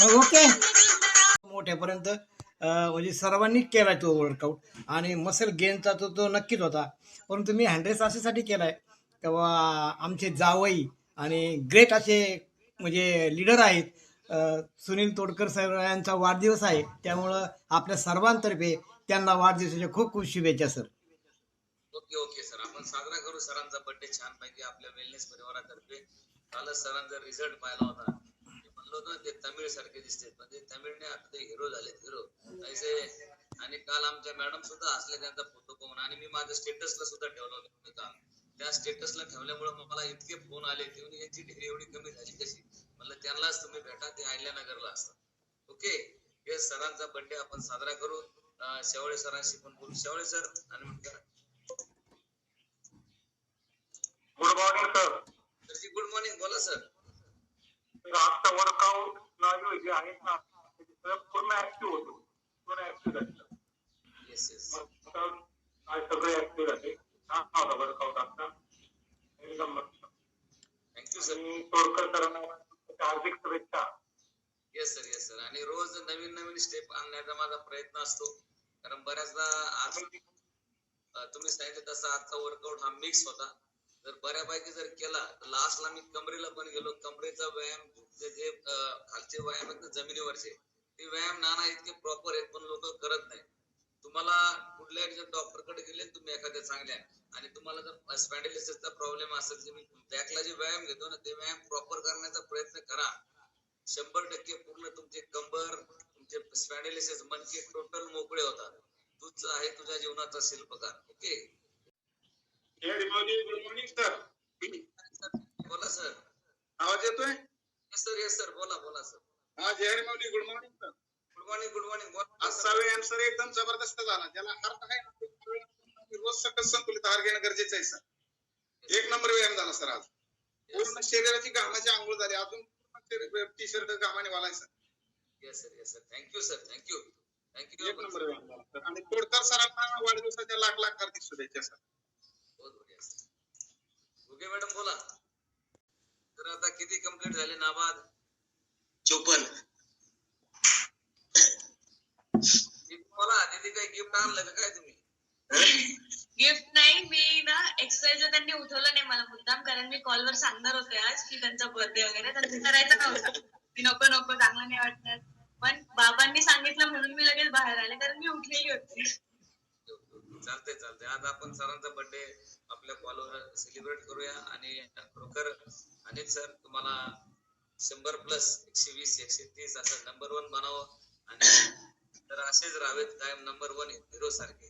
Okay. मोठ्यापर्यंत म्हणजे सर्वांनी केलाय तो वर्कआउट आणि मसल गेनचा तो तो नक्कीच होता. परंतु मी हँड्रेस अशासाठी केलाय. तेव्हा आमचे जावई आणि ग्रेट असे म्हणजे लीडर आहेत. सुनील तोडकर सर यांचा वाढदिवस आहे. त्यामुळं आपल्या सर्वांतर्फे त्यांना वाढदिवसाच्या खूप खूप शुभेच्छा सर ओके ओके सर आपण साजरा करू. सरांचा बर्थडे छान पाहिजे आपल्या वेलनेस परिवारातर्फे. कालच सरांचा रिझल्ट पाहिला होता. म्हणलो ना ते तमिळ सारखे दिसते पण ते तमिळने आता ते हिरो झालेत हिरो ऐसे आणि काल आमच्या मॅडम सुद्धा असले त्यांचा फोटो पाहून आणि मी माझ्या स्टेटसला सुद्धा ठेवलं होतं काल. त्या स्टेटसला ठेवल्यामुळे मला इतके फोन आले की यांची डिग्री एवढी कमी झाली कशी? म्हणलं त्यांनाच तुम्ही भेटा ते आयल्यानगरला असतात. ओके हे सरांचा बर्थडे आपण साजरा करू. शेवळे सरांशी पण बोलू. शेवळे सर आणि गुड मॉर्निंग सर सरजी गुड मॉर्निंग बोला सर आजचा वर्कआउट लाईव्ह जे आहे ना त्याचे पूर्ण ऍक्टिव्ह होतो पूर्ण ऍक्टिव्ह मग आज सगळे ऍक्टिव्ह झाले छान होता वर्कआउट आजचा एकदम मस्त थँक्यू सर आणि तोडकर सरांना हार्दिक शुभेच्छा। येस सर येस सर आणि रोज नवीन नवीन स्टेप आणण्याचा माझा प्रयत्न असतो. कारण बऱ्याचदा आज तुम्ही सांगितलं तसा आजचा वर्कआउट हा मिक्स होता. जर बऱ्यापैकी जर केला तर लास्टला मी कमरेला पण गेलो. कमरेचा व्यायाम जे खालचे व्यायाम आहेत ना जमिनीवरचे ते व्यायाम नाना इतके प्रॉपर आहेत पण लोक करत नाही तुम्हाला कुठल्या डॉक्टरकडे गेले तुम्ही एखाद्या चांगल्या. आणि तुम्हाला जर स्पॅन्डिलिसिसचा प्रॉब्लेम असेल तर बॅकला जे व्यायाम घेतो ना ते व्यायाम प्रॉपर करण्याचा प्रयत्न करा. शंभर टक्के पूर्ण तुमचे कंबर तुमचे स्पॅन्डिलिसिस मनके टोटल मोकळे होतात. तूच आहे तुझ्या जीवनाचा शिल्पकार ओके गुड मॉर्निंग सर बोला सर. आवाज येतोय? सर येस सर बोला बोला सर माऊली good morning sir. Good morning good morning बोला आजचा व्यायाम सर एकदम जबरदस्त झाला. ज्याला हार्ट आहे ना, तो रोज सकत संतुलित आहार घेणं गरजेचं आहे सर. एक नंबर व्यायाम झाला सर आज. पूर्ण शरीराची घामाची आंघोळ झाली. अजून टी शर्ट घामाने वालाय sir. Yes sir yes sir thank you sir thank you thank you एक नंबर व्यायाम झाला सर. आणि तोडकर सरांना वाढदिवसाच्या लाख लाख हार्दिक शुभेच्छा सर. ओके मॅडम बोला. तर आता किती कंप्लीट झाले नाबाद? चोपन्न. बोला दीदी काही गिफ्ट आणलं का काय तुम्ही? गिफ्ट नाही मी ना एक्सरसाइज त्यांनी उठवलं नाही मला मुद्दाम कारण मी कॉलवर सांगणार होते आज की त्यांचा बर्थडे वगैरे तर ते करायचं नव्हतं. की नको नको चांगलं नाही वाटणार. पण बाबांनी सांगितलं म्हणून मी लगेच बाहेर आले कारण मी उठलेली होती. चालतंय चालतंय. आज आपण सरांचा बर्थडे आपल्या कॉलवर सेलिब्रेट करूया. आणि खरोखर अनिल सर तुम्हाला शंभर प्लस एकशे वीस एकशे तीस असं नंबर वन बनावं आणि तर असेच राहावेत कायम नंबर वन हिरो सारखे.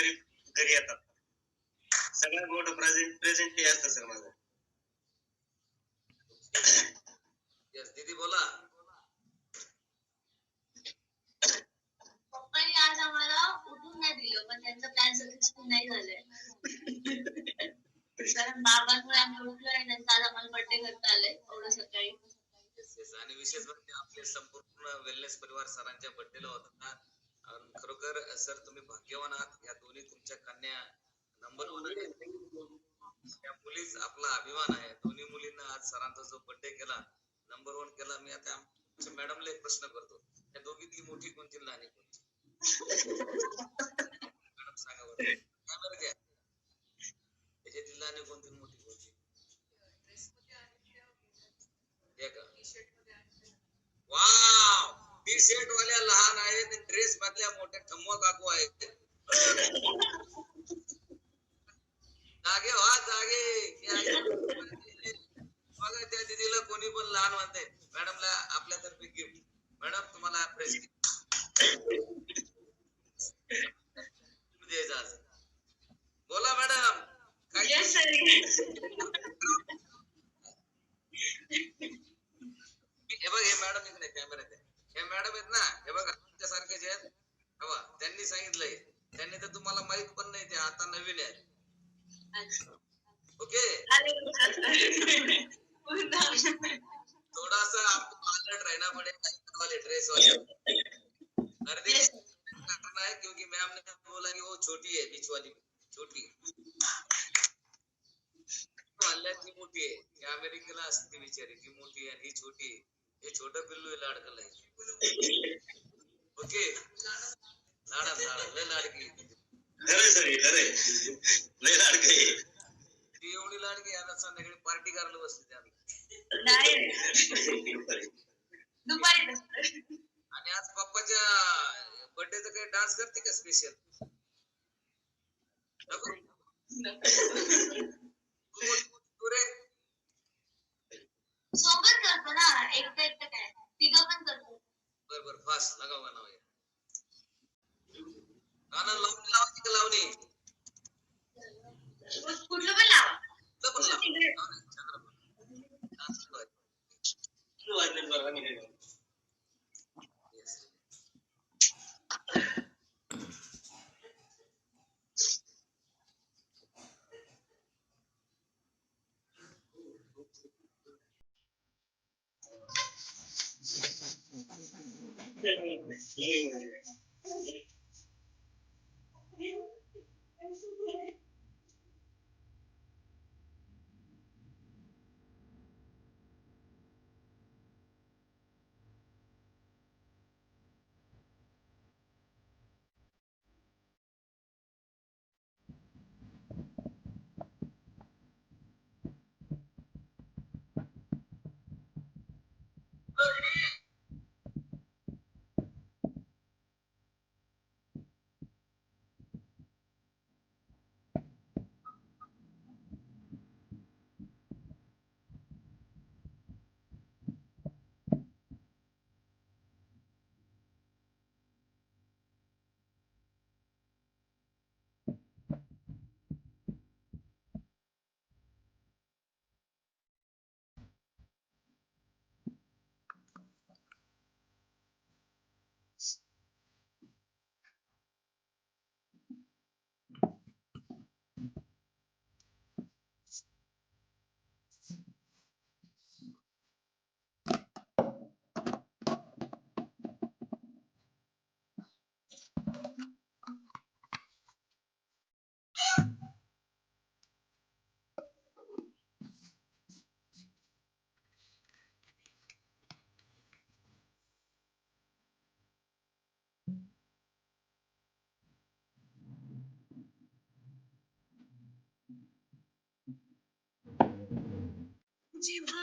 तरी घरी येतात. सगळ्यात मोठं प्रेझेंट प्रेझेंट हे असतं सर माझं. दीदी बोला. पप्पांनी आज आम्हाला उठून नाही दिलं पण त्यांचं प्लॅन सक्सेसफुल नाही झालंय. कारण बाबांमुळे आम्ही उठलो आणि त्यांचा आज आम्हाला बर्थडे करता आलाय एवढं सकाळी. आणि विशेष म्हणजे आपले संपूर्ण वेलनेस परिवार सरांच्या बर्थडेला होता खरोखर सर तुम्ही भाग्यवान आहात. या दोन्ही तुमच्या कन्या नंबर वन या मुलीच आपला अभिमान आहे. दोन्ही मुलींना आज सरांचा जो बर्थडे केला नंबर वन केला. मी आता मॅडमला एक प्रश्न करतो. या दोघीतली मोठी कोणती लहान कोणती? मॅडम सांगा बरं. कॅमेरा घ्या त्याच्यातील लहान कोणती मोठी कोणती? वाव टी शर्ट वाल्या लहान आहेत ड्रेस मधल्या मोठ्या ठम्म काकू आहेत जागे व्हा जागे बघा त्या दिदीला कोणी पण लहान म्हणते मॅडमला आपल्यातर्फे गिफ्ट मॅडम तुम्हाला द्यायचं बोला मॅडम. काय हे बघ हे मॅडम इकडे आहे. हे मॅडम आहेत ना हे बघा तुमच्यासारखेच आहेत हे बघा, त्यांनी सांगितलंय. त्यांनी तर तुम्हाला माहित पण नाही ते आता नवीन आहेत ओके थोड़ा सा आपको अलर्ट रहना पड़ेगा वाले. ड्रेस वाले करना है क्योंकि मैम ने बोला कि वो छोटी है बीच वाली. छोटी. हल्ल्याची मोठी आहे. अमेरिकेला असते बिचारी ती मोठी आहे ही छोटी हे पिल्लू लाडकं आहे ओके लाडा लाडा लय लाडकी आहे ती. खरंय सर हे खरंय लय लाडकं एवढी लाडकी आता संध्याकाळी पार्टी करायला बसली ते आम्ही नाही दुपारी. आणि आज पप्पाच्या बर्थडेचा काही डान्स करते का स्पेशल सोबत करतो ना एकटं एकटं काय तिघं पण करतो बर बर फास्ट लगाव गाणं वगैरे. गाणं लावणी लावायची का लावणी कुठलं पण लावा कुठलं पण लाव. いいねす。Jiva.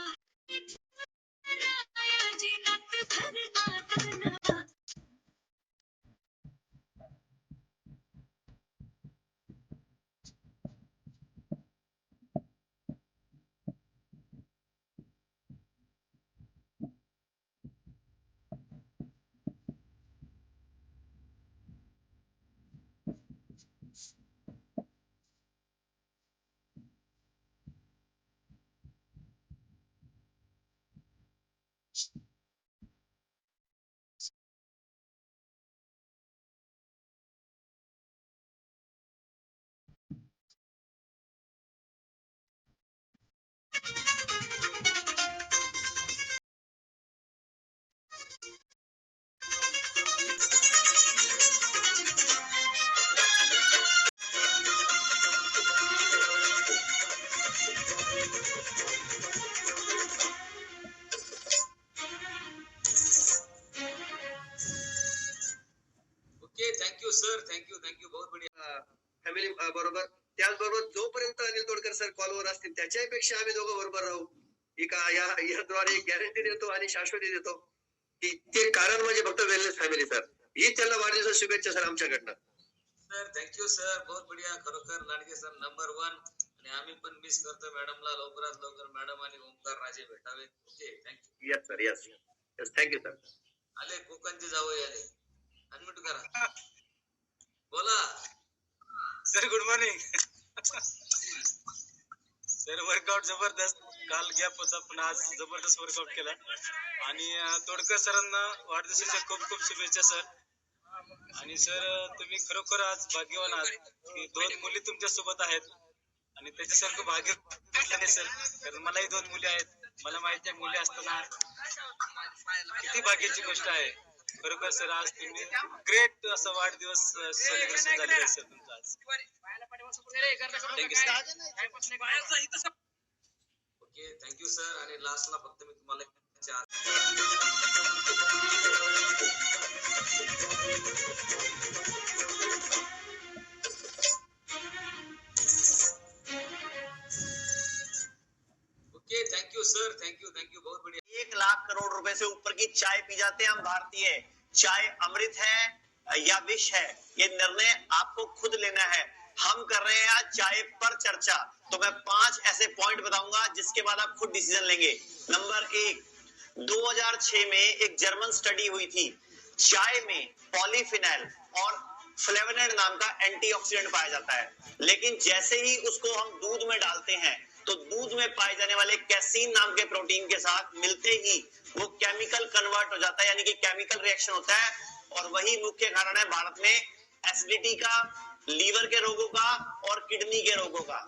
सर कॉलवर असतील त्याच्यापेक्षा आम्ही दोघं बरोबर राहू. ही का या याद्वारे गॅरंटी देतो आणि शाश्वती देतो की ते कारण म्हणजे फक्त वेलनेस फॅमिली सर ही त्यांना वाढदिवस शुभेच्छा सर आमच्याकडनं. सर थँक्यू सर बहुत बढिया खरोखर लाडके सर नंबर वन आणि आम्ही पण मिस करतो मॅडमला लवकरात लवकर मॅडम आणि ओमकार राजे भेटावे okay thank you yes sir yes yes thank you sir आले कोकणचे जावई आले. अनम्यूट करा. बोला. Sir good morning sir workout जबरदस्त. काल गॅप होता पण आज जबरदस्त वर्कआउट केला. आणि तोडकर सरांना वाढदिवसाच्या खूप खूप शुभेच्छा सर. आणि सर तुम्ही खरोखर आज भाग्यवान आहात की दोन मुली तुमच्यासोबत आहेत. आणि त्याच्यासारखं भाग्य कुठलं नाही सर. कारण मलाही दोन मुली आहेत. मला माहिती आहे मुली असताना किती भाग्याची गोष्ट आहे. खरोखर सर, आज ग्रेट वाढदिवस celebration sir sir okay thank you sir आणि लास्टला फक्त मी तुम्हाला एक चार okay thank you sir thank you thank you बहुत बढ़िया. लाख करोड़ रुपए से ऊपर की चाय पी जाते हैं हम भारतीय। है। चाय अमृत है या विष है, ये निर्णय आपको खुद लेना है। हम कर रहे हैं आज चाय पर चर्चा। तो मैं पाँच ऐसे पॉइंट बताऊँगा जिसके बाद आप खुद डिसीज़न लेंगे। नंबर एक 2006 में एक जर्मन स्टडी हुई थी। चाय में पॉलीफिनाइल और फ्लेवोनॉइड नाम का एंटीऑक्सीडेंट पाया जाता है। लेकिन जैसे ही उसको हम दूध में डालते हैं तो दूध में पाए जाने वाले कैसीन नाम के प्रोटीन के साथ मिलते ही वो केमिकल कन्वर्ट हो जाता है, यानी कि केमिकल रिएक्शन होता है। और वही मुख्य कारण है भारत में एसिडिटी का लीवर के रोगों का और किडनी के रोगों का।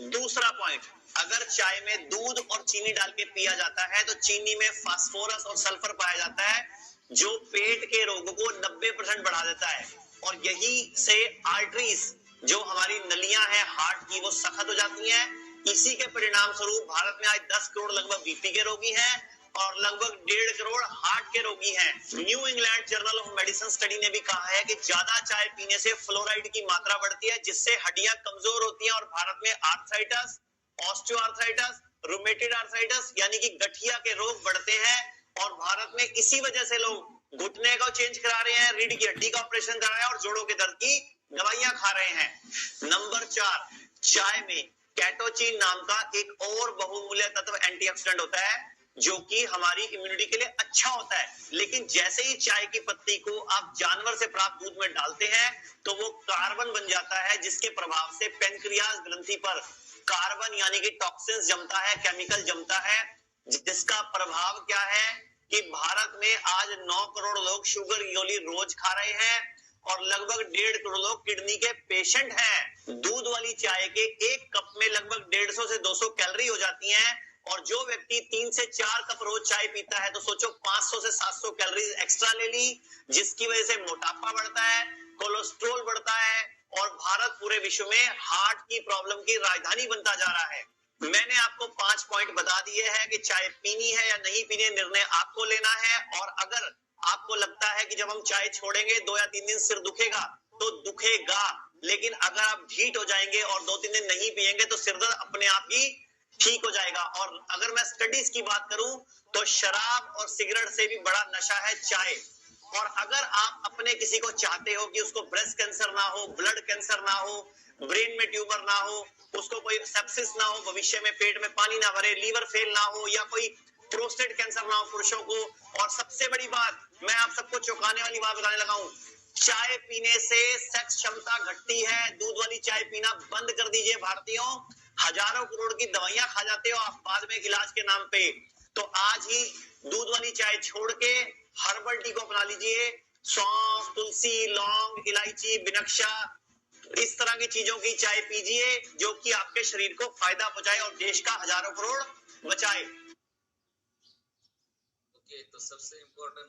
दूसरा पॉइंट अगर चाय में दूध और चीनी डाल के पिया जाता है तो चीनी में फास्फोरस और सल्फ़र पाया जाता है, जो पेट के रोगों को 90 परसेंट बढ़ा देता है। और यही से आर्टरीज जो हमारी नलियाँ हैं हार्ट की, वो सख्त हो जाती हैं। इसी के परिणाम स्वरूप भारत में आज 10 करोड़ लगभग बीपी के रोगी हैं और लगभग डेढ़ करोड़ हार्ट के रोगी हैं। New England Journal of Medicine study ने भी कहा है कि ज़्यादा चाय पीने से फ्लोराइड की मात्रा बढ़ती है, जिससे हड्डियाँ कमज़ोर होती हैं और भारत में आर्थराइटिस ऑस्टियोआर्थराइटिस रूमेटेड आर्थराइटिस यानी कि गठिया के रोग बढ़ते हैं। और भारत में इसी वजह से लोग घुटने को चेंज करा रहे हैं, रीढ़ की हड्डी का ऑपरेशन करा रहे हैं और जोड़ों के दर्द की दवाइयाँ खा रहे हैं। नंबर चार, चाय में कैटोचिन नाम का एक और बहुमूल्य तत्व एंटीऑक्सीडेंट होता है, जो कि हमारी इम्यूनिटी के लिए अच्छा होता है। लेकिन जैसे ही चाय की पत्ती को आप जानवर से प्राप्त दूध में डालते हैं तो वो कार्बन बन जाता है, जिसके प्रभाव से पेनक्रियाज ग्रंथि पर कार्बन यानी कि टॉक्सिन्स जमता है केमिकल जमता है, जिसका प्रभाव क्या है? कि भारत में आज 9 करोड़ लोग शुगर की गोली रोज खा रहे हैं और लगभग डेढ़ करोड़ लोग किडनी के पेशेंट हैं। दूध वाली चाय के एक कप में लगभग डेढ़ सौ से 200 कैलोरी हो जाती हैं और जो व्यक्ति तीन से चार कप रोज चाय पीता है तो सोचो 500 से 700 कैलोरी एक्स्ट्रा ले ली, जिसकी वजह से मोटापा बढ़ता है, कोलेस्ट्रोल बढ़ता है और भारत पूरे विश्व में हार्ट की प्रॉब्लम की राजधानी बनता जा रहा है। मैंने आपको पाँच पॉइंट बता दिए हैं कि चाय पीनी है या नहीं पीनी निर्णय आपको लेना है। और अगर आपको लगता है कि जब हम चाय छोड़ेंगे, दो या तीन दिन सिर दुखेगा तो दुखेगा। लेकिन अगर आप ढीट हो जाएँगे और दो तीन दिन नहीं पिएँगे तो सिर दर्द अपने आप ही ठीक हो जाएगा। और अगर मैं स्टडीज़ की बात करूँ तो शराब और सिगरेट से भी बड़ा नशा है चाय। और अगर आप अपने किसी को चाहते हो कि उसको ब्रेस्ट कैंसर ना हो ब्लड कैंसर ना हो ब्रेन में ट्यूमर ना हो, उसको कोई सेप्सिस ना हो, भविष्य में पेट में पानी ना भरे लीवर फेल ना हो, या कोई प्रोस्टेट कैंसर ना हो पुरुषों को, और सबसे बड़ी बात, मैं आप सबको चौंकाने वाली बात बताने लगा हूँ, चाय पीने से सेक्स क्षमता घटती है, दूध वाली चाय पीना बंद कर दीजिए भारतीयों, हज़ारों करोड़ की दवाइयाँ खा जाते हो आप बाद में इलाज के नाम पे तो आज ही दूध वाली चाय छोड़ के हर्बल टी को अपना लीजिए। सौंफ, तुलसी, लौंग, इलायची बिनक्शा इस तरह की चीज़ों की चाय पीजिए, जो कि आपके शरीर को फ़ायदा पहुँचाए और देश का हज़ारों करोड़ बचाए। ओके तो सबसे इम्पोर्टेंट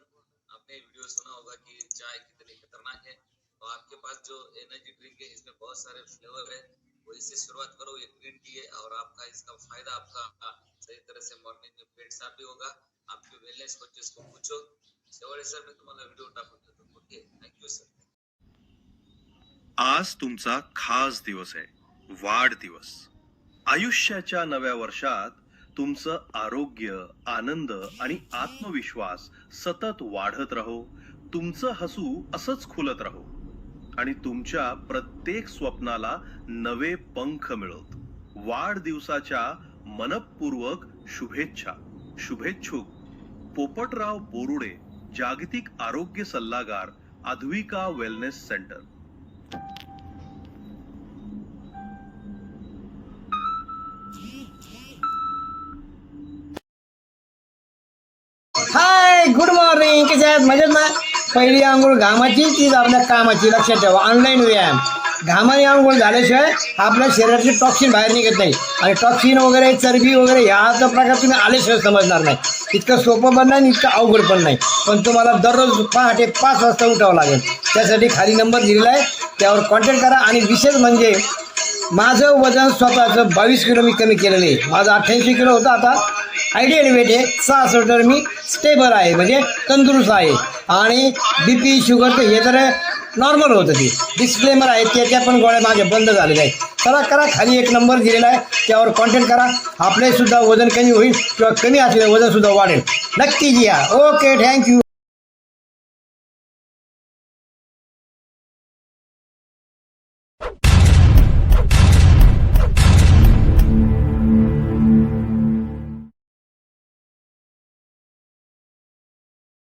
आपने वीडियो सुना होगा कि चाय कितनी खतरनाक है। तो आपके पास जो एनर्जी ड्रिंक है, इसमें बहुत सारे फ्लेवर है। वही से शुरुआत करो, ये ग्रीन टी है और आपका इसका फ़ायदा आपका सही तरह से मॉर्निंग में पेट साफ भी होगा। आपके वेलनेस कोचेस को पूछो। शेवटे सर मैं तुम्हाला व्हिडिओ टाकून देतो ओके थँक्यू सर आज तुमचा खास दिवस आहे. वाढदिवस आयुष्याच्या नव्या वर्षात तुमचं आरोग्य आनंद आणि आत्मविश्वास सतत वाढत राहो. तुमचं हसू असंच खुलत राहो. आणि तुमच्या प्रत्येक स्वप्नाला नवे पंख मिळत. वाढदिवसाच्या मनपूर्वक शुभेच्छा। शुभेच्छुक। पोपटराव बोरुडे, जागतिक आरोग्य सल्लागार Advika wellness centre. Hi good morning कसे आहेत मजेत ना? पहिली आंघोळ घामाची तीच आपल्या कामाची. लक्षात ठेवा. ऑनलाईन व्यायाम. घामाने आंघोळ झाल्याशिवाय आपल्या शरीराचे टॉक्सिन बाहेर निघत नाही. आणि टॉक्सिन वगैरे चरबी वगैरे ह्याचा प्रकार तुम्ही आल्याशिवाय समजणार नाही. इतकं सोपं पण नाही आणि इतकं अवघड पण नाही. पण तुम्हाला दररोज पहाटे पाच वाजता उठावं लागेल. त्यासाठी खाली नंबर दिलेला आहे. त्यावर कॉन्टॅक्ट करा. आणि विशेष म्हणजे माझं वजन स्वतःचं बावीस किलो मी कमी केलेलं आहे. माझं अठ्ठ्याऐंशी किलो होतं आता. आयडियल वेट आहे. सहासष्टवर मी स्टेबल आहे. म्हणजे तंदुरुस्त आहे. आणि बी पी शुगर तर हे तर नॉर्मल होतं ते. डिस्प्लेमर आहे त्याच्या पण गोळ्या माझ्या बंद झालेल्या आहेत. चला करा खाली एक नंबर दिलेला आहे. त्यावर कॉन्टॅक्ट करा. आपले सुद्धा वजन कमी होईल किंवा कमी असलेलं वजनसुद्धा वाढेल. नक्की या ओके थँक्यू